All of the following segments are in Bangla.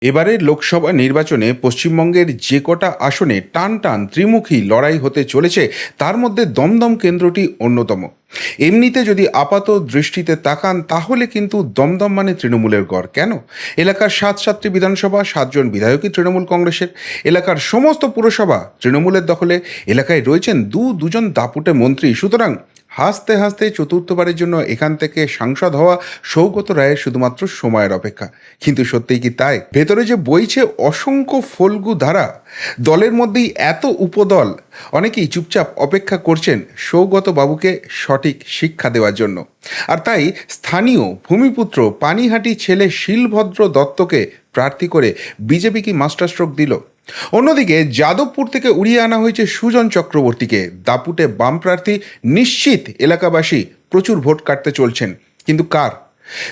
এবারের লোকসভা নির্বাচনে পশ্চিমবঙ্গের যে কটা আসনে টান টান ত্রিমুখী লড়াই হতে চলেছে, তার মধ্যে দমদম কেন্দ্রটি অন্যতম। এমনিতে যদি আপাত দৃষ্টিতে তাকান, তাহলে কিন্তু দমদম মানে তৃণমূলের গড়। কেন? এলাকার সাত সাতটি বিধানসভা, সাতজন বিধায়কই তৃণমূল কংগ্রেসের। এলাকার সমস্ত পুরসভা তৃণমূলের দখলে। এলাকায় রয়েছেন দু দুজন দাপুটে মন্ত্রী। সুতরাং হাসতে হাসতে চতুর্থবারের জন্য এখান থেকে সাংসদ হওয়া সৌগত রায়ের শুধুমাত্র সময়ের অপেক্ষা। কিন্তু সত্যিই কি তাই? ভেতরে যে বইছে অসংখ্য ফল্গু ধারা, দলের মধ্যেই এত উপদল, অনেকেই চুপচাপ অপেক্ষা করছেন সৌগত বাবুকে সঠিক শিক্ষা দেওয়ার জন্য। আর তাই স্থানীয় ভূমিপুত্র পানিহাটি ছেলে শিলভদ্র দত্তকে প্রার্থী করে বিজেপি কি মাস্টার স্ট্রোক দিল? অন্যদিকে যাদবপুর থেকে উড়িয়ে আনা হয়েছে সুজন চক্রবর্তীকে। দাপুটে বাম প্রার্থী নিশ্চিত এলাকাবাসী প্রচুর ভোট কাটতে চলছেন। কিন্তু কার?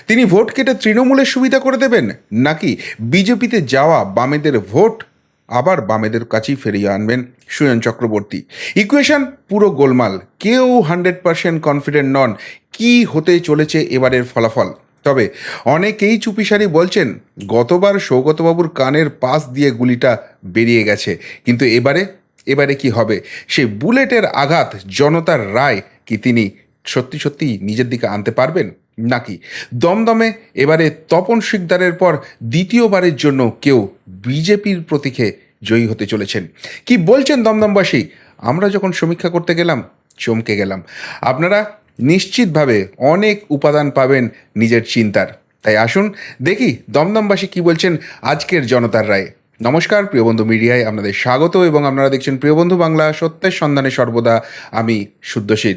তিনি ভোট কেটে তৃণমূলের সুবিধা করে দেবেন, নাকি বিজেপিতে যাওয়া বামেদের ভোট আবার বামেদের কাছেই ফিরিয়ে আনবেন সুজন চক্রবর্তী? ইকুয়েশন পুরো গোলমাল। কেউ হান্ড্রেড পার্সেন্ট কনফিডেন্ট নন, কি হতে চলেছে এবারের ফলাফল? তবে অনেকেই চুপিসারি বলছেন, গতবার সৌগতবাবুর কানের পাশ দিয়ে গুলিটা বেরিয়ে গেছে। কিন্তু এবারে এবারে কি হবে? সেই বুলেটের আঘাত জনতার রায় কি তিনি সত্যি সত্যি নিজের দিকে আনতে পারবেন নাকি? দমদমে এবারে তপন শিকদারের পর দ্বিতীয়বারের জন্য কেউ বিজেপির প্রতীকে জয়ী হতে চলেছেন। কি বলছেন দমদমবাসী? আমরা যখন সমীক্ষা করতে গেলাম, চমকে গেলাম। আপনারা নিশ্চিতভাবে অনেক উপাদান পাবেন নিজের চিন্তার। তাই আসুন দেখি দমদমবাসী কি বলছেন আজকের জনতার রায়। নমস্কার, প্রিয় বন্ধু মিডিয়ায় আপনাদের স্বাগত এবং আপনারা দেখছেন প্রিয় বন্ধু বাংলা, সত্যের সন্ধানে সর্বদা আমি শুদ্ধশীল।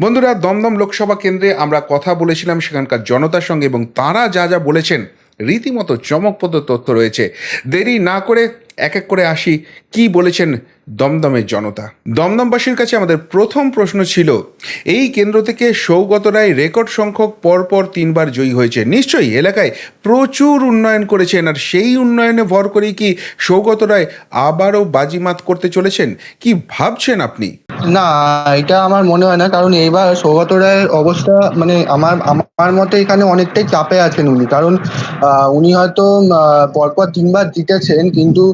বন্ধুরা, দমদম লোকসভা কেন্দ্রে আমরা কথা বলেছিলাম সেখানকার জনতার সঙ্গে এবং তারা যা যা বলেছেন, রীতিমতো চমকপ্রদ তথ্য রয়েছে। দেরি না করে এক এক করে আসি, কি বলেছেন দমদমের জনতা। দমদমবাসীর কাছে আমাদের প্রথম প্রশ্ন ছিল, এই কেন্দ্র থেকে সৌগত রায় রেকর্ড সংখ্যক পরপর তিনবার জয়ী হয়েছে। নিশ্চয়ই এলাকায় প্রচুর উন্নয়ন করেছেন, আর সেই উন্নয়নে ভর করেই কি সৌগত রায় আবারও বাজিমাত করতে চলেছেন? কি ভাবছেন আপনি? না, এটা আমার মনে হয় না, কারণ এইবার সৌগত রায়ের অবস্থা মানে আমার আমার মতে এখানে অনেকটাই চাপে আছেন উনি। কারণ উনি হয়তো পরপর তিনবার জিতেছেন, কিন্তু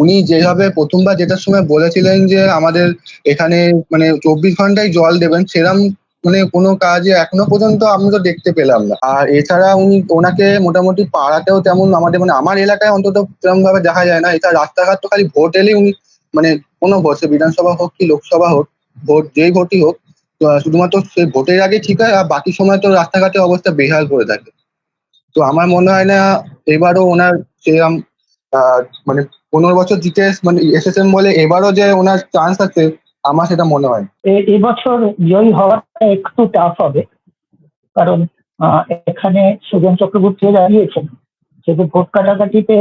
উনি যেভাবে প্রথমবার জেতার সময় বলেছিলেন যে আমাদের এখানে মানে চব্বিশ ঘন্টায় জল দেবেন, সেরম মানে কোনো কাজে এখনও পর্যন্ত আমি তো দেখতে পেলাম না। আর এছাড়া উনি, ওনাকে মোটামুটি পাড়াতেও তেমন আমাদের মানে আমার এলাকায় অন্তত তেমন ভাবে দেখা যায় না। এছাড়া রাস্তাঘাট তো খালি ভোট এলেই উনি মানে কোনো ভোট বিধানসভা হোক কি লোকসভা হোক, ভোট যেই ভোটই হোক শুধুমাত্র সেই ভোটের আগে ঠিক হয়, আর বাকি সময় তো রাস্তাঘাটের অবস্থা বেহাল করে থাকে। তো আমার মনে হয় না, এবারও ওনার সেরকম মানে পনেরো বছর জিতে এস- মানে এসেছেন বলে এবারও যে ওনার চান্স আছে আমার সেটা মনে হয় এ- এবছর জয়ী হওয়াটা একটু টাফ হবে কারণ আহ, এখানে সুজন চক্রবর্তী দাঁড়িয়েছেন। সেহেতু ভোট কাটাকাটিতে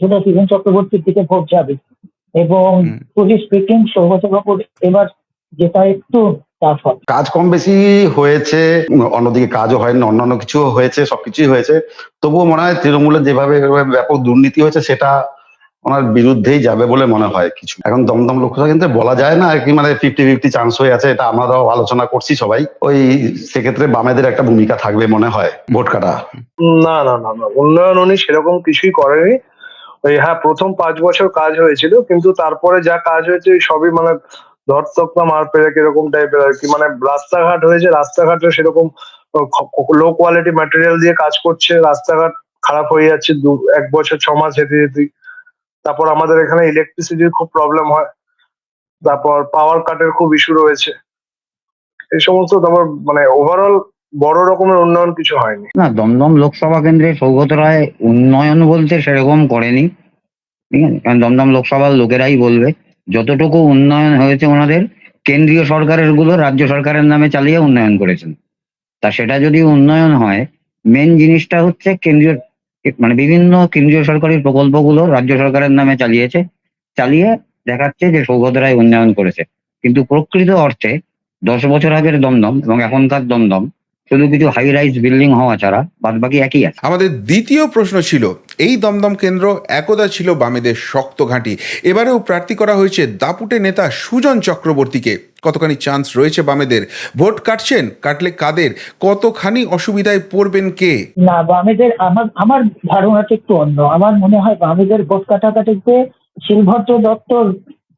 যেটা সুজন চক্রবর্তীর দিকে ভোট যাবে। এবং পুলিশ স্পিকিং সৌগত এবার যেটা একটু কাজ কম বেশি হয়েছে অন্যদিকে কাজও হয়নি অন্যান্য কিছু হয়েছে সবকিছুই হয়েছে। তবুও মনে হয় তৃণমূলের যেভাবে এভাবে ব্যাপক দুর্নীতি হয়েছে সেটা ওনার বিরুদ্ধেই যাবে বলে মনে হয় কিছু। এখন দমদম লোকসভা কিন্তু বলা যায় না কি মানে ফিফটি ফিফটি চান্স হয়ে আছে, এটা আমরাও আলোচনা করছি সবাই। ওই সেক্ষেত্রে বামেদের একটা ভূমিকা থাকবে মনে হয়, ভোট কাটা। না না না না, উন্নয়ন উনি সেরকম কিছুই করেনি ওই হ্যাঁ প্রথম পাঁচ বছর কাজ হয়েছিল, কিন্তু তারপরে যা কাজ হয়েছে সবই মানে ধরতক না মার পেরে কীরকম টাইপের আর কি। মানে রাস্তাঘাট হয়েছে রাস্তাঘাটে সেরকম লো কোয়ালিটি ম্যাটেরিয়াল দিয়ে কাজ করছে, রাস্তাঘাট খারাপ হয়ে যাচ্ছে এক বছর, ছ মাস যেতে যেতে তারপর আমাদের এখানে ইলেকট্রিসিটির খুব প্রবলেম হয়। তারপর পাওয়ার কাটের খুব ইস্যু রয়েছে। এই সমস্ত তারপর মানে ওভারঅল বড় রকমের উন্নয়ন কিছু হয়নি। না, দমদম লোকসভা কেন্দ্রে সৌগত রায় উন্নয়ন বলতে সেরকম করেনি। ঠিক আছে? কারণ দমদম লোকসভার লোকেরাই বলবে। যতটুকু উন্নয়ন হয়েছে ওনাদের, কেন্দ্রীয় সরকারেরগুলো রাজ্য সরকারের নামে চালিয়ে উন্নয়ন করেছেন। তা সেটা যদি উন্নয়ন হয় মেন জিনিসটা হচ্ছে কেন্দ্রীয় মানে বিভিন্ন কেন্দ্রীয় সরকারি প্রকল্পগুলো রাজ্য সরকারের নামে চালিয়েছে, চালিয়ে দেখাচ্ছে যে সৌগত রায় উন্নয়ন করেছে। কিন্তু প্রকৃত অর্থে দশ বছর আগের দমদম এবং এখনকার দমদম শুধু কিছু হাই রাইজ বিল্ডিং হওয়া ছাড়া বাদ বাকি একই আছে। আমাদের দ্বিতীয় প্রশ্ন ছিল এই দমদম কেন্দ্র একদা ছিল বামেদের শক্ত ঘাঁটি। এবারেও প্রার্থী করা হয়েছে দাপুটে নেতা সুজন চক্রবর্তীকে। কতখানি চান্স রয়েছে বামেদের? ভোট কাটছেন কাটলে কাদের? কতখানি অসুবিধায় পড়বেন কে? না বামেদের আমার আমার ধারণাটা একটু অন্য। আমার মনে হয় বামেদের ভোট কাটাকাটিতে শিলভদ্র দত্তর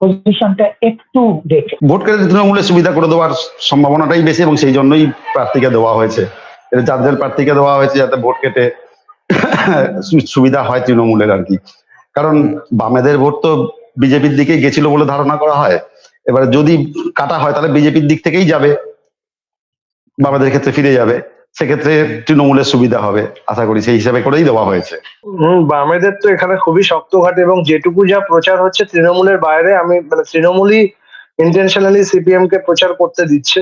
পজিশনটা একটু দেখে। ভোট কেটে তৃণমূলের সুবিধা করে দেওয়ার সম্ভাবনাটাই বেশি এবং সেই জন্যই প্রার্থীকে দেওয়া হয়েছে। যাদের প্রার্থীকে দেওয়া হয়েছে যাতে ভোট কেটে সুবিধা হয় তৃণমূলের আর কি। কারণ বামেদের ভোট তো বিজেপির দিকেই গেছিল বলে ধারণা করা হয়। এবারে যদি কাটা হয় তাহলে বিজেপির দিক থেকেই যাবে। বামেদের ক্ষেত্রে ফিরে যাবে। সেক্ষেত্রে তৃণমূলের সুবিধা হবে। আশা করি সেই হিসাবে করেই দেওয়া হয়েছে। বামেদের তো এখানে খুবই শক্ত ঘাট এবং যেটুকু যা প্রচার হচ্ছে তৃণমূলের বাইরে আমি মানে তৃণমূলই ইন্টেনশনালি সিপিএম কে প্রচার করতে দিচ্ছে।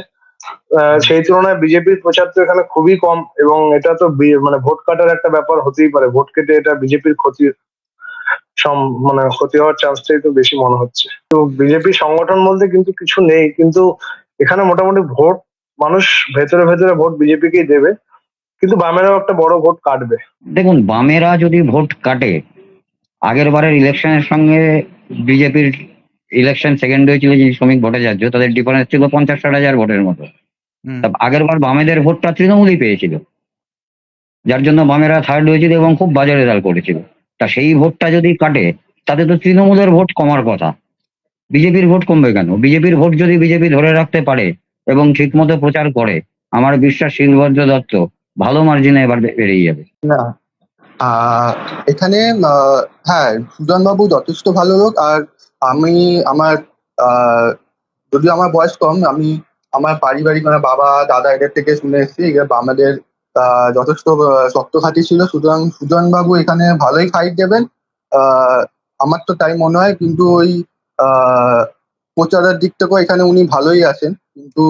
সেই তুলনায় বিজেপির প্রচার তো এখানে খুবই কম এবং এটা তো মানে ভোট কাটার একটা ব্যাপার হতেই পারে। ভোট কেটে এটা বিজেপির ক্ষতি মানে ক্ষতি হওয়ার চান্সটাই তো বেশি মনে হচ্ছে। তো বিজেপি সংগঠন বলতে কিন্তু কিছু নেই, কিন্তু এখানে মোটামুটি ভোট, মানুষ ভেতরে ভেতরে ভোট বিজেপিকেই দেবে, কিন্তু বামেরাও একটা বড় ভোট কাটবে। দেখুন, বামেরা যদি ভোট কাটে, আগের বারের ইলেকশনের সঙ্গে বিজেপির ইলেকশন সেকেন্ড হয়েছিল যে শ্রমিক ভট্টাচার্য তাদের ডিফারেন্স ছিল পঞ্চাশ ষাট হাজার ভোটের মতো। আগের বার বামেদের ভোটটা তৃণমূলই পেয়েছিল। যার জন্য বামেরা থার্ড হয়েছিল এবং খুব বাজে রেজাল্ট করেছিল। তা সেই ভোটটা যদি কাটে তাতে তো তৃণমূলের ভোট কমার কথা। বিজেপির ভোট কমবে কেন? বিজেপির ভোট যদি বিজেপি ধরে রাখতে পারে এবং ঠিকমতো প্রচার করে আমার বিশ্বাস শিলভদ্র দত্ত ভালো মার্জিনে এবার বেরিয়ে যাবে। না। এখানে হ্যাঁ সুজন বাবু যথেষ্ট ভালো লোক। আর আমি আমার যদিও আমার বয়স কম, আমি আমার পারিবারিক মানে বাবা, দাদা এদের থেকে শুনে এসেছি। আমাদের যথেষ্ট শক্ত খাঁটি ছিল। সুতরাং সুজন বাবু এখানে ভালোই ফাইট দেবেন। আমার তো তাই মনে হয়, কিন্তু ওই প্রচারের দিক থেকেও এখানে উনি ভালোই আছেন। কিন্তু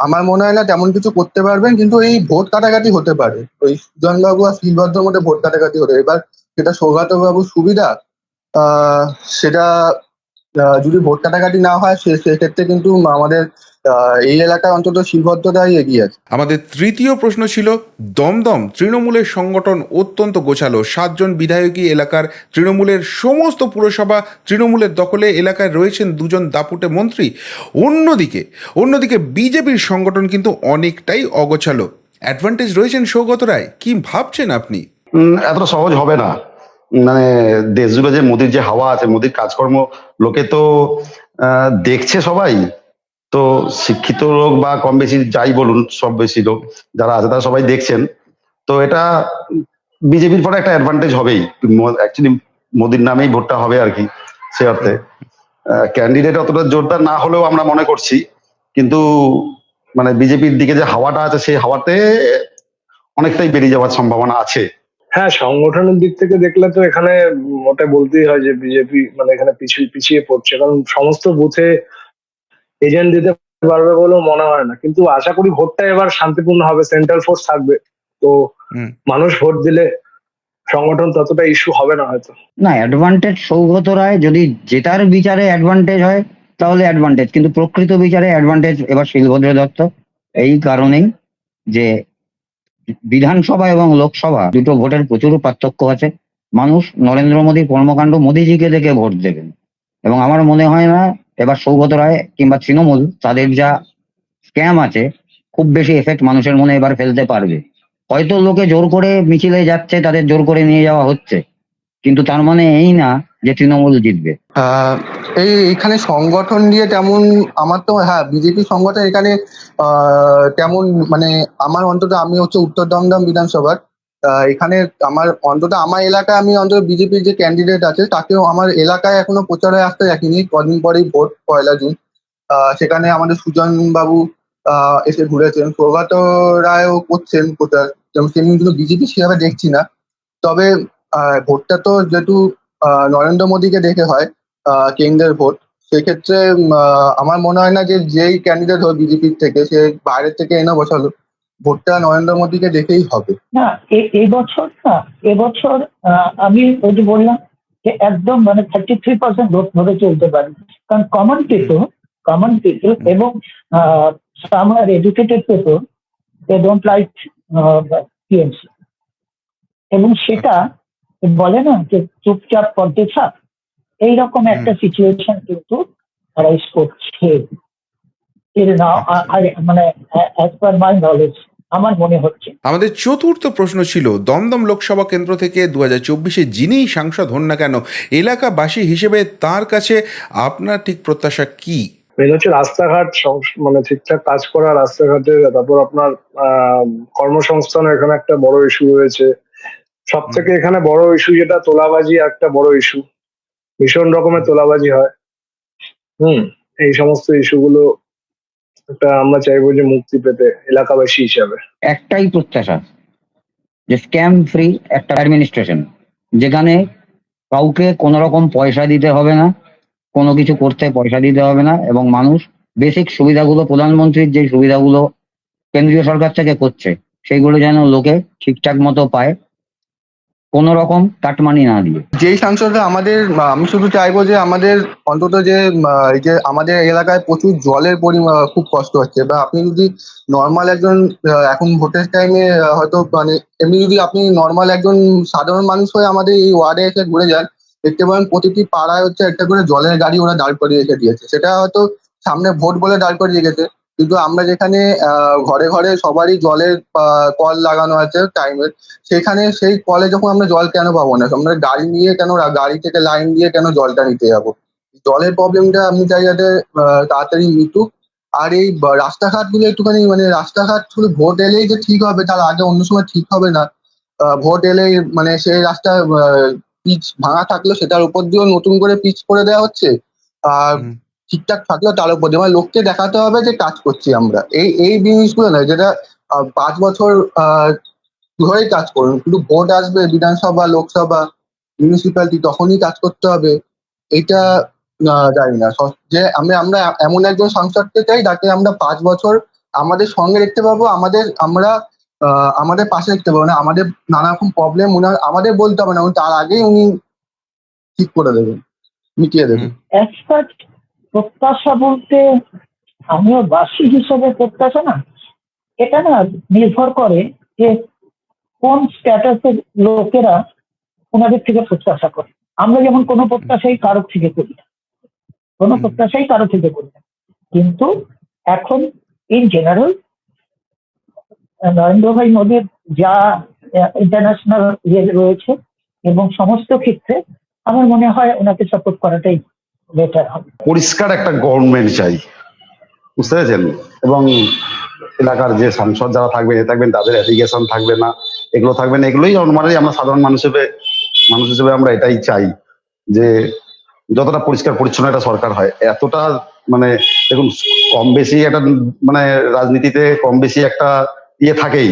আমার মনে হয় না তেমন কিছু করতে পারবেন, কিন্তু এই ভোট কাটাকাটি হতে পারে। ওই সুজন বাবু আর শিলভদ্রের মধ্যে ভোট কাটাকাটি হতে এবার সেটা সৌগত বাবুর সুবিধা সেটা আহ, যদি ভোট কাটাকাটি না হয় সে সেক্ষেত্রে কিন্তু আমাদের আহ, এই এলাকায় অন্তত শিলভদ্রটাই এগিয়ে আছে। আমাদের তৃতীয় প্রশ্ন ছিল দমদম তৃণমূলের সংগঠন অত্যন্ত গোছালো। সাতজন বিধায়কই এলাকার তৃণমূলের সমস্ত পুরসভা তৃণমূলের দখলে এলাকায় রয়েছেন দুজন দাপুটে মন্ত্রী। অন্যদিকে অন্যদিকে বিজেপির সংগঠন কিন্তু অনেকটাই অগোছালো। অ্যাডভান্টেজ রয়েছেন সৌগত রায় কি ভাবছেন আপনি? উম, এতটা সহজ হবে না। মানে দেশ যে মোদির যে হাওয়া আছে, মোদির কাজকর্ম, লোকে তো দেখছে সবাই। তো শিক্ষিত লোক বা কম বেশি যাই বলুন, সব বেশি লোক যারা আছে তারা সবাই দেখছেন। তো এটা বিজেপির পরে একটা অ্যাডভান্টেজ হবেই। অ্যাকচুয়ালি মোদির নামেই ভোটটা হবে আর কি, সে অর্থে। ক্যান্ডিডেট অতটা জোরদার না হলেও আমরা মনে করছি। কিন্তু মানে বিজেপির দিকে যে হাওয়াটা আছে, সেই হাওয়াতে অনেকটাই বেরিয়ে যাওয়ার সম্ভাবনা আছে। হ্যাঁ সংগঠনের দিক থেকে দেখলে তো এখানে ওটা বলতেই হয় যে বিজেপি মানে এখানে পিছিয়ে পিছিয়ে পড়ছে। কারণ সমস্ত বুথে এজেন্ট দিতে পারবে বলেও মনে হয় না। কিন্তু আশা করি ভোটটা এবার শান্তিপূর্ণ হবে সেন্ট্রাল ফোর্স থাকবে। তো মানুষ ভোট দিলে সংগঠন ততটা ইস্যু হবে না হয়তো। না অ্যাডভান্টেজ সৌগত রায় যদি জেতার বিচারে অ্যাডভান্টেজ হয় তাহলে অ্যাডভান্টেজ কিন্তু প্রকৃত বিচারে অ্যাডভান্টেজ এবার শিলভদ্র দত্ত। এই কারণেই যে বিধানসভা এবং লোকসভা দুটো ভোটের প্রচুর পার্থক্য আছে। মানুষ নরেন্দ্র মোদীর কর্মকাণ্ড মোদীজিকে দেখে ভোট দেবেন। এবং আমার মনে হয় না, এবার সৌগত রায় কিংবা তৃণমূল তাদের যা স্ক্যাম আছে, খুব বেশি এফেক্ট মানুষের মনে এবার ফেলতে পারবে। হয়তো লোকে জোর করে মিছিলে যাচ্ছে, তাদের জোর করে নিয়ে যাওয়া হচ্ছে। কিন্তু তার মানে এই না যে তৃণমূল জিতবে। এই এখানে সংগঠন দিয়ে তেমন আমার তো হ্যাঁ বিজেপি সংগঠন এখানে তেমন মানে আমার অন্তত আমি হচ্ছে উত্তর দমদম বিধানসভার এখানে আমার অন্তত আমার এলাকায় আমি অন্তত বিজেপির যে ক্যান্ডিডেট আছে তাকেও আমার এলাকায় এখনও প্রচারে আসতে দেখিনি। কদিন পরেই ভোট পয়লা জুন। সেখানে আমাদের সুজন বাবু আহ, এসে ঘুরেছেন। প্রভাত রায়ও করছেন প্রচার। যেমন সেমনি কিন্তু বিজেপি সেভাবে দেখছি না। তবে ভোটটা তো যেহেতু নরেন্দ্র মোদীকে দেখে হয় কেন্দ্রের ভোট সেক্ষেত্রে আমার মনে হয় না যে যেই ক্যান্ডিডেট হয় বিজেপির থেকে, সে বাইরের থেকে এনে বসালো ভোটটা নরেন্দ্র মোদীকে দেখেই হবে। না এবছর না, এবছর আমি ওই যে বললাম যে একদম মানে থার্টি থ্রি পার্সেন্ট ভোট ধরে চলতে পারে। কারণ কমন পিপল কমন পিপল এবং summer educated people they don't like TMC এবং সেটা বলে না যে চুপচাপ পদ্মে ছাপ এইরকম একটা সিচুয়েশন কিন্তু রাইজ করছে। এর না আ- আ- মানে অ্যাজ পার মাই নলেজ আমার মনে হচ্ছে। আমাদের চতুর্থ প্রশ্ন ছিল দমদম লোকসভা কেন্দ্র থেকে দু হাজার চব্বিশে যিনিই সাংসদ হন না কেন এলাকাবাসী হিসেবে তার কাছে আপনার ঠিক প্রত্যাশা কি? মেন হচ্ছে রাস্তাঘাট সংস- মানে ঠিকঠাক কাজ করা রাস্তাঘাটে তারপর আপনার আহ, কর্মসংস্থানের এখানে একটা বড় ইস্যু রয়েছে। সব থেকে এখানে বড় ইস্যু যেটা তোলাবাজি একটা বড় ইস্যু ভীষণ রকমের তোলাবাজি হয়। হুম, এই সমস্ত ইস্যুগুলো একটা আমরা চাইব যে মুক্তি পেতে এলাকাবাসী হিসাবে। একটাই প্রত্যাশা, যে স্ক্যাম ফ্রি একটা অ্যাডমিনিস্ট্রেশন যেখানে কাউকে কোনো রকম পয়সা দিতে হবে না, কোনো কিছু করতে পয়সা দিতে হবে না, এবং মানুষ বেসিক সুবিধাগুলো, প্রধানমন্ত্রীর যে সুবিধাগুলো কেন্দ্রীয় সরকার থেকে করছে সেইগুলো যেন লোকে ঠিকঠাক মতো পায় কোনো রকম কাটমানি না দিয়ে। যেই সাংসদরা আমাদের আমি শুধু চাইব যে আমাদের অন্তত যে যে আমাদের এলাকায় প্রচুর জলের পরিমাণ খুব কষ্ট হচ্ছে। বা আপনি যদি নর্মাল একজন এখন ভোটের টাইমে হয়তো মানে এমনি যদি আপনি নর্মাল একজন সাধারণ মানুষ হয়ে আমাদের এই ওয়ার্ডে এসে ঘুরে যান, দেখতে পাবেন প্রতিটি পাড়ায় হচ্ছে একটা করে জলের গাড়ি ওরা দাঁড় করিয়ে রেখে দিয়েছে। সেটা হয়তো সামনে ভোট বলে দাঁড় করিয়ে রেখেছে। কিন্তু আমরা যেখানে ঘরে ঘরে সবারই জলের কল লাগানো আছে টাইমের সেখানে সেই কলে যখন আমরা জল কেন পাবো না? আমরা গাড়ি নিয়ে কেন গাড়ি থেকে লাইন দিয়ে কেন জলটা নিতে যাব? জলের প্রবলেমটা আমি চাই যাতে তাড়াতাড়ি মিটুক। আর এই ব- রাস্তাঘাটগুলো একটুখানি মানে রাস্তাঘাট শুধু ভোট এলেই যে ঠিক হবে, তার আগে অন্য সময় ঠিক হবে না। ভোট এলেই মানে সেই রাস্তা পিচ ভাঙা থাকল সেটার উপর দিয়েও নতুন করে পিচ করে দেওয়া হচ্ছে। আর। ঠিকঠাক থাকলেও তার উপর মানে লোককে দেখাতে হবে যে কাজ করছি আমরা। এই এই জিনিসগুলো নয়, যেটা পাঁচ বছর ধরেই কাজ করুন। শুধু ভোট আসবে, বিধানসভা, লোকসভা মিউনিসিপ্যালিটি তখনই কাজ করতে হবে। এটা জানি না। যে আমরা আমরা এমন একজন সংসদকে চাই, যাকে আমরা পাঁচ বছর আমাদের সঙ্গে দেখতে পাবো, আমাদের, আমরা আমাদের পাশে দেখতে পাবো। না আমাদের নানা রকম প্রবলেম উনার, আমাদের বলতে হবে না তার আগেই উনি ঠিক করে দেবেন, মিটিয়ে দেবেন। প্রত্যাশা বলতে আমিও বাসী হিসাবে প্রত্যাশা না এটা না নির্ভর করে যে কোন স্ট্যাটাসের লোকেরা ওনাদের থেকে প্রত্যাশা করে। আমরা যেমন কোনো প্রত্যাশাই কারও থেকে করি না কোনো প্রত্যাশাই কারও থেকে করি না। কিন্তু এখন ইন জেনারেল নরেন্দ্র ভাই মোদীর যা ইন্টারন্যাশনাল ইয়ে রয়েছে এবং সমস্ত ক্ষেত্রে আমার মনে হয় ওনাকে সাপোর্ট করাটাই বেটার হবে। পরিষ্কার একটা গভর্নমেন্ট চাই, বুঝতে পেরেছেন? এবং এলাকার যে সাংসদ যারা থাকবেন থাকবেন, তাদের অ্যালিগেশন থাকবে না, এগুলো থাকবে না, এগুলোই নর্মালি আমরা সাধারণ মানুষ হিসেবে মানুষ হিসেবে আমরা এটাই চাই যে যতটা পরিষ্কার পরিচ্ছন্ন একটা সরকার হয়, এতটা মানে দেখুন, কম বেশি একটা মানে রাজনীতিতে কম বেশি একটা ইয়ে থাকেই,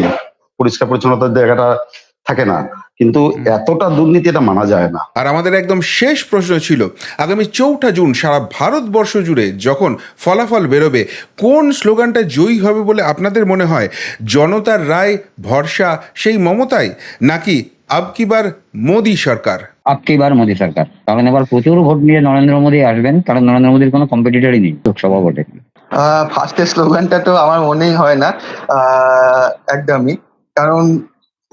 পরিষ্কার পরিচ্ছন্নতার জায়গাটা থাকে না। কিন্তু এতটা দুর্নীতি এটা মানা যায় না। আর আমাদের একদম শেষ প্রশ্ন ছিল আগামী চৌঠা জুন সারা ভারতবর্ষ জুড়ে যখন ফলাফল বেরোবে কোন স্লোগানটা জয়ী হবে বলে আপনাদের মনে হয়? জনতার রায় ভরসা সেই মমতাই নাকি আবকিবার মোদী সরকার? আবকিবার মোদী সরকার? কারণ এবার প্রচুর ভোট নিয়ে নরেন্দ্র মোদী আসবেন কারণ নরেন্দ্র মোদীর কোনো কম্পিটিটরই নেই লোকসভা ভোটে। ফার্স্টের স্লোগানটা তো আমার মনেই হয় না। আহ, একদমই। কারণ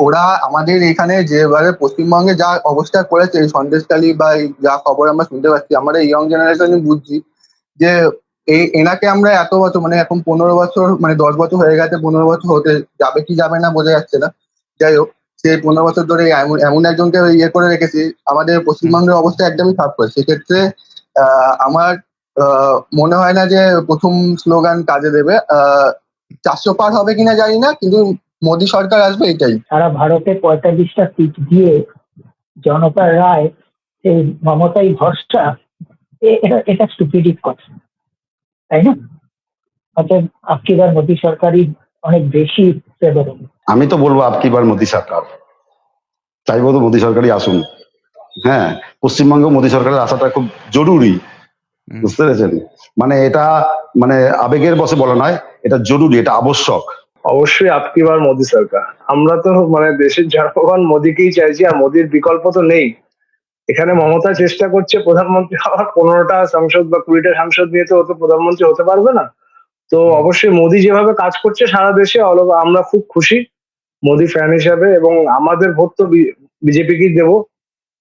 ওরা আমাদের এখানে যেভাবে পশ্চিমবঙ্গে যা অবস্থা করেছে, এই সন্দেশখালী বা যা খবর আমরা শুনতে পাচ্ছি, আমরা ইয়ং জেনারেশন বুঝছি যে এই এনাকে আমরা এত বছর মানে এখন পনেরো বছর মানে দশ বছর হয়ে গেছে, পনেরো বছর হতে যাবে কি যাবে না বোঝা যাচ্ছে না। যাই হোক সেই পনেরো বছর ধরে এমন একজনকে ইয়ে করে রেখেছি, আমাদের পশ্চিমবঙ্গের অবস্থা একদমই খারাপ করে সেক্ষেত্রে আমার মনে হয় না যে প্রথম স্লোগান কাজে দেবে। চারশো পার হবে কিনা জানি না, কিন্তু মোদী সরকার আসবে এটাই। সারা ভারতে পঁয়তাল্লিশটা সিট দিয়ে জনতার রায় এই মমতাই ভরসা এটা এটা স্টুপিডিক কথা তাই না? অতএব আজকেবার মোদী সরকারই অনেক বেশি ফেভারেবল আমি তো বলব আপকিবার মোদী সরকার। চাইব তো মোদী সরকারই আসুন। হ্যাঁ পশ্চিমবঙ্গে মোদী সরকারের আসাটা খুব জরুরি বুঝতে পেরেছেন? মানে এটা মানে আবেগের বসে বলা নয় এটা জরুরি এটা আবশ্যক। অবশ্যই আপকিবার মোদী সরকার। আমরা তো মানে দেশের জনগণ মোদীকেই চাইছি আর মোদীর বিকল্প তো নেই। এখানে মমতা চেষ্টা করছে প্রধানমন্ত্রী হওয়ার। পনেরোটা সংসদ বা কুড়িটা সাংসদ নিয়ে তো তো প্রধানমন্ত্রী হতে পারবে না। তো অবশ্যই মোদী যেভাবে কাজ করছে সারা দেশে আমরা খুব খুশি। মোদী ফ্যান হিসাবে এবং আমাদের ভোট তো বিজেপিকেই দেবো।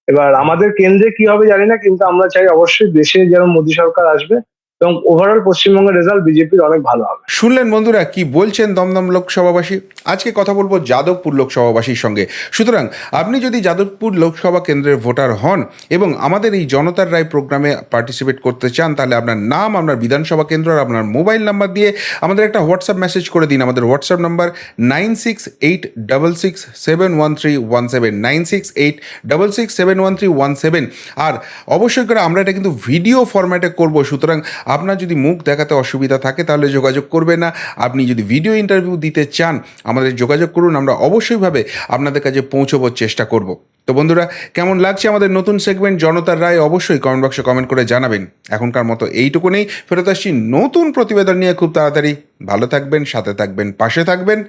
এবার আমাদের কেন্দ্রে কি হবে জানি না, কিন্তু আমরা চাই অবশ্যই দেশে যেন মোদী সরকার আসবে। এবং ওভারঅল পশ্চিমবঙ্গের রেজাল্ট বিজেপির অনেক ভালো হবে। শুনলেন বন্ধুরা, কি বলছেন দমদম লোকসভাবাসী? আজকে কথা বলব যাদবপুর লোকসভাবাসীর সঙ্গে। সুতরাং আপনি যদি যাদবপুর লোকসভা কেন্দ্রের ভোটার হন এবং আমাদের এই জনতার রায় প্রোগ্রামে পার্টিসিপেট করতে চান, তাহলে আপনার নাম, আপনার বিধানসভা কেন্দ্র আর আপনার মোবাইল নাম্বার দিয়ে আমাদের একটা হোয়াটসঅ্যাপ মেসেজ করে দিন। আমাদের WhatsApp number nine six eight double six seven one three one seven nine six eight double six seven one three one seven আর অবশ্যই করে আমরা এটা কিন্তু ভিডিও ফরম্যাটে করব। সুতরাং আপনার যদি মুখ দেখাতে অসুবিধা থাকে, তাহলে যোগাযোগ করবে না। আপনি যদি ভিডিও ইন্টারভিউ দিতে চান, আমাদের যোগাযোগ করুন, আমরা অবশ্যইভাবে আপনাদের কাছে পৌঁছবার চেষ্টা করব। তো বন্ধুরা, কেমন লাগছে আমাদের নতুন সেগমেন্ট জনতার রায় অবশ্যই কমেন্ট বক্সে কমেন্ট করে জানাবেন। এখনকার মতো এইটুকুনেই ফেরত আসছি নতুন প্রতিবেদন নিয়ে খুব তাড়াতাড়ি। ভালো থাকবেন, সাথে থাকবেন, পাশে থাকবেন।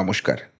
নমস্কার।